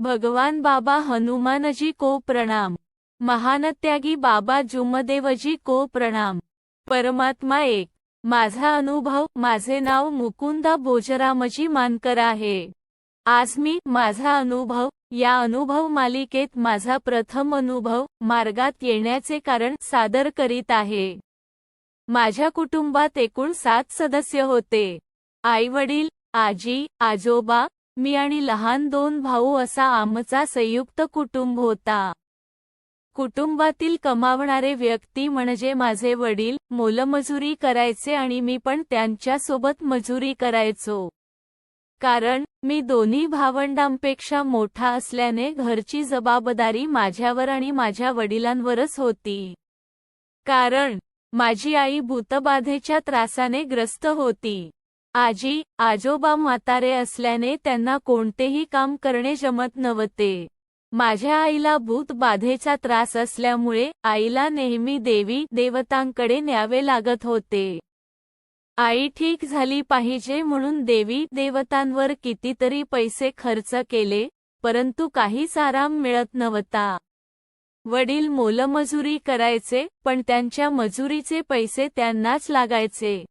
भगवान बाबा हनुमानजी को प्रणाम. महानत्यागी बाबा जुमदेवजी को प्रणाम. परमात्मा एक. माझा अनुभव माझे नाव मुकुंदा भोजरामजी मानकर आहे. आज मी माझा अनुभव या अनुभव मालिकेत माझा प्रथम अनुभव मार्गात येण्याचे कारण सादर करीत आहे. माझ्या कुटुंबात एकूण सात सदस्य होते. आई वडील आजी आजोबा मी आणि लहान दोन भाऊ असा आमचा संयुक्त कुटुंब होता. कुटुंबातील कमावणारे व्यक्ती म्हणजे माझे वडील मोलमजुरी करायचे आणि मी पण त्यांच्यासोबत मजुरी करायचो. कारण मी दोन्ही भावंडांपेक्षा मोठा असल्याने घरची जबाबदारी माझ्यावर आणि माझ्या वडिलांवरच होती. कारण माझी आई भूतबाधेच्या त्रासाने ग्रस्त होती. आजी आजोबा म्हातारे असल्याने त्यांना कोणतेही काम करणे जमत नव्हते. माझ्या आईला भूत बाधेचा त्रास असल्यामुळे आईला नेहमी देवी देवतांकडे न्यावे लागत होते. आई ठीक झाली पाहिजे म्हणून देवी देवतांवर कितीतरी पैसे खर्च केले परंतु काहीच आराम मिळत नव्हता. वडील मोलमजुरी करायचे पण त्यांच्या मजुरीचे पैसे त्यांनाच लागायचे.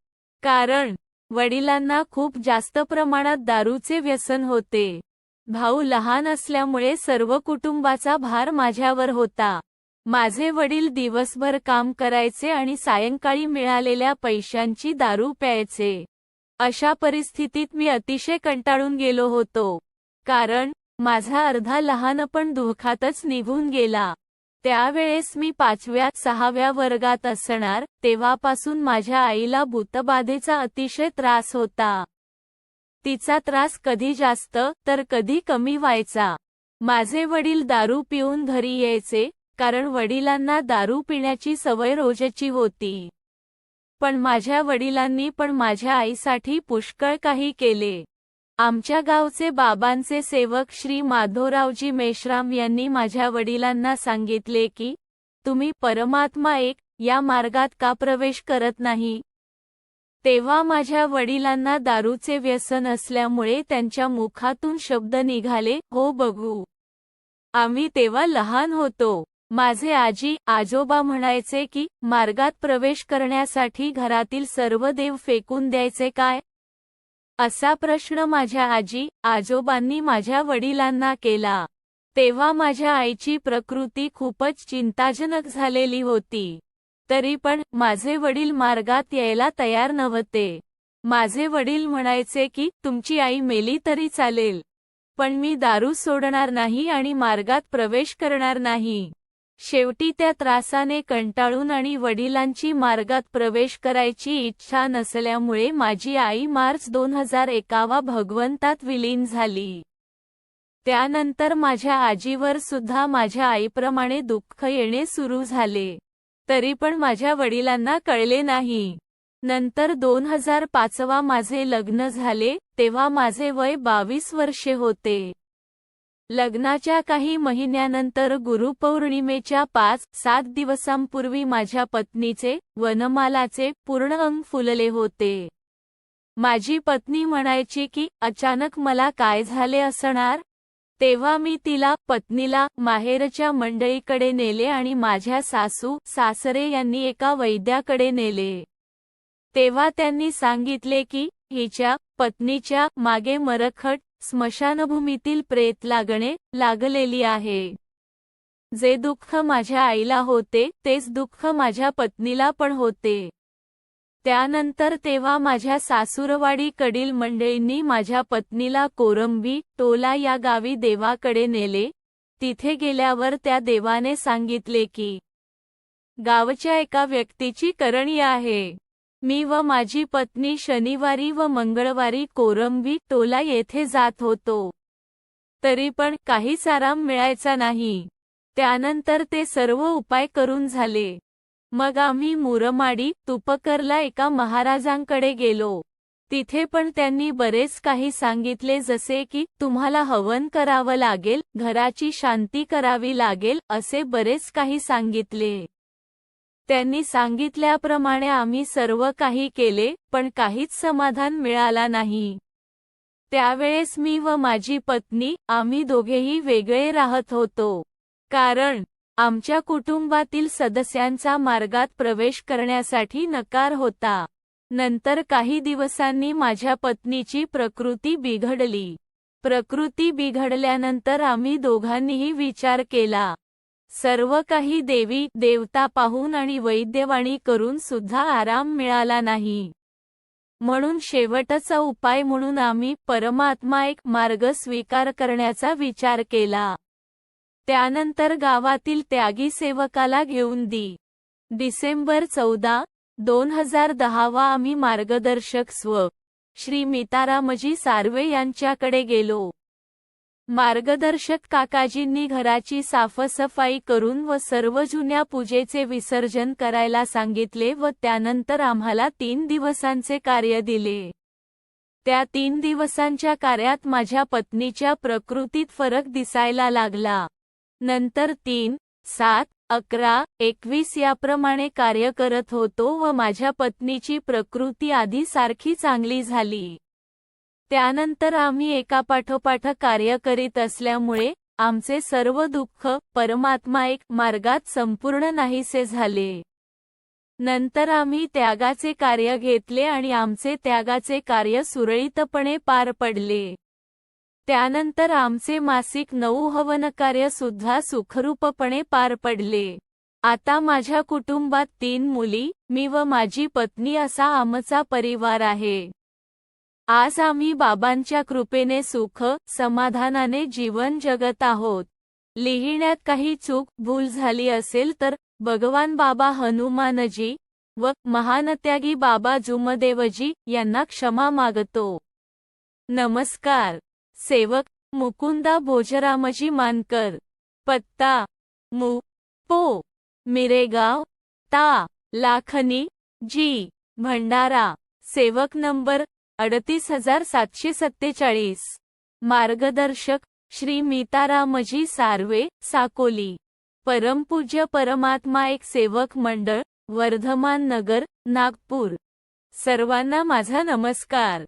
कारण वडिलांना खूप जास्त प्रमाणात दारूचे व्यसन होते. भाऊ लहान असल्यामुळे सर्व कुटुंबाचा भार माझ्यावर होता. माझे वडील दिवसभर काम करायचे आणि सायंकाळी मिळालेल्या पैशांची दारू प्यायचे. अशा परिस्थितीत मी अतिशय कंटाळून गेलो होतो. कारण माझा अर्धा लहानपण दुःखातच निघून गेला. त्यावेळेस मी पाचव्या सहाव्या वर्गात असणार तेव्हापासून माझ्या आईला भूतबाधेचा अतिशय त्रास होता. तिचा त्रास कधी जास्त तर कधी कमी व्हायचा. माझे वडील दारू पिऊन घरी यायचे कारण वडिलांना दारू पिण्याची सवय रोजची होती. पण माझ्या वडिलांनी पण माझ्या आईसाठी पुष्कळ काही केले. आमच्या गावचे बाबांचे सेवक श्री माधवरावजी मेश्राम यांनी माझ्या वडिलांना सांगितले की तुम्ही परमात्मा एक या मार्गात का प्रवेश करत नाही? तेव्हा माझ्या वडिलांना दारूचे व्यसन असल्यामुळे त्यांच्या मुखातून शब्द निघाले हो बघू. आम्ही तेव्हा लहान होतो. माझे आजी आजोबा म्हणायचे की मार्गात प्रवेश करण्यासाठी घरातील सर्व देव फेकून द्यायचे काय? असा प्रश्न माझ्या आजी आजोबांनी माझ्या वडिलांना केला. तेव्हा माझ्या आईची प्रकृती खूपच चिंताजनक झालेली होती. तरी पण माझे वडील मार्गात यायला तयार नव्हते. माझे वडील म्हणायचे की तुमची आई मेली तरी चालेल. पण मी दारू सोडणार नाही आणि मार्गात प्रवेश करणार नाही. शेवटी त्या त्रासाने कंटाळून आणि वडिलांची मार्गात प्रवेश करायची इच्छा नसल्यामुळे माझी आई मार्च दोन हजार एकावा भगवंतात विलीन झाली. त्यानंतर माझ्या आजीवर सुद्धा माझ्या आईप्रमाणे दुःख येणे सुरू झाले. तरी पण माझ्या वडिलांना कळले नाही. नंतर दोन हजार पाचवा माझे लग्न झाले तेव्हा माझे वय बावीस वर्षे होते. लग्नाच्या काही महिन्यानंतर गुरुपौर्णिमेच्या पाच सात दिवसांपूर्वी माझ्या पत्नीचे वनमालाचे पूर्ण अंग फुलले होते. माझी पत्नी म्हणायची की अचानक मला काय झाले असणार? तेव्हा मी तिला पत्नीला माहेरच्या मंडळीकडे नेले आणि माझ्या सासू सासरे यांनी एका वैद्याकडे नेले. तेव्हा त्यांनी सांगितले की हिच्या पत्नीच्या मागे मरखट स्मशानभूमीतील प्रेत लागणे लागलेली आहे. जे दुःख माझ्या आईला होते तेच दुःख माझ्या पत्नीला पण होते. त्यानंतर तेव्हा माझ्या सासूरवाडीकडील मंडळींनी माझ्या पत्नीला कोरंबी टोला या गावी देवाकडे नेले. तिथे गेल्यावर त्या देवाने सांगितले की गावच्या एका व्यक्तीची करणी आहे. मी व माझी पत्नी शनिवारी व मंगळवारी कोरंबी टोला येथे जात होतो. तरी पण काहीच आराम मिळायचा नाही. त्यानंतर ते सर्व उपाय करून झाले. मग आम्ही मुरमाडी तुपकरला एका महाराजांकडे गेलो. तिथे पण त्यांनी बरेच काही सांगितले जसे की तुम्हाला हवन करावं लागेल घराची शांती करावी लागेल असे बरेच काही सांगितले. त्यांनी सांगितल्याप्रमाणे आम्ही सर्व काही केले पण काहीच समाधान मिळाला नाही. त्यावेळेस मी व माझी पत्नी आम्ही दोघेही वेगळे राहत होतो. कारण आमच्या कुटुंबातील सदस्यांचा मार्गात प्रवेश करण्यासाठी नकार होता. नंतर काही दिवसांनी माझ्या पत्नीची प्रकृती बिघडली. प्रकृती बिघडल्यानंतर आम्ही दोघांनीही विचार केला. सर्व काही देवी देवता पाहून आणि वैद्यवाणी करून सुद्धा आराम मिळाला नाही. म्हणून शेवटचा उपाय म्हणून आम्ही परमात्मा एक मार्ग स्वीकार करण्याचा विचार केला. त्यानंतर गावातील त्यागी सेवकाला घेऊन दी. डिसेंबर चौदा दोन हजार दहावा आम्ही मार्गदर्शक स्व. श्री मितारामजी सार्वे यांच्याकडे गेलो. मार्गदर्शक काकाजींनी घराची साफसफाई करून व सर्व जुन्या पूजेचे विसर्जन करायला सांगितले व त्यानंतर आम्हाला तीन दिवसांचे कार्य दिले. त्या तीन दिवसांच्या कार्यात माझ्या पत्नीच्या प्रकृतीत फरक दिसायला लागला. नंतर तीन सात अकरा एकवीस याप्रमाणे कार्य करत होतो व माझ्या पत्नीची प्रकृती आधी सारखी चांगली झाली. त्यानंतर आम्ही एकापाठोपाठ कार्य करीत असल्यामुळे आमचे सर्व दुःख परमात्मा एक मार्गात संपूर्ण नाहीसे झाले. नंतर आम्ही त्यागाचे कार्य घेतले आणि आमचे त्यागाचे कार्य सुरळीतपणे पार पडले. त्यानंतर आमचे मासिक नऊ हवन कार्य सुद्धा सुखरूपपणे पार पडले. आता माझ्या कुटुंबात तीन मुली मी व माझी पत्नी असा आमचा परिवार आहे. आज आम्ही बाबांच्या कृपेने सुख समाधानाने जीवन जगत आहोत. लिहिण्यात काही चूक भूल झाली असेल तर भगवान बाबा हनुमानजी व महानत्यागी बाबा जुमदेवजी यांना क्षमा मागतो. नमस्कार. सेवक मुकुंदा भोजरामजी मानकर. पत्ता. मु. पो. मिरेगाव. ता. लाखनी. जी. भंडारा. सेवक नंबर अडतीस हजार सातशे सत्तेचाळीस. मार्गदर्शक श्री मीतारामजी सार्वे साकोली. परमपूज्य परमात्मा एक सेवक मंडळ वर्धमान नगर नागपूर. सर्वांना माझा नमस्कार.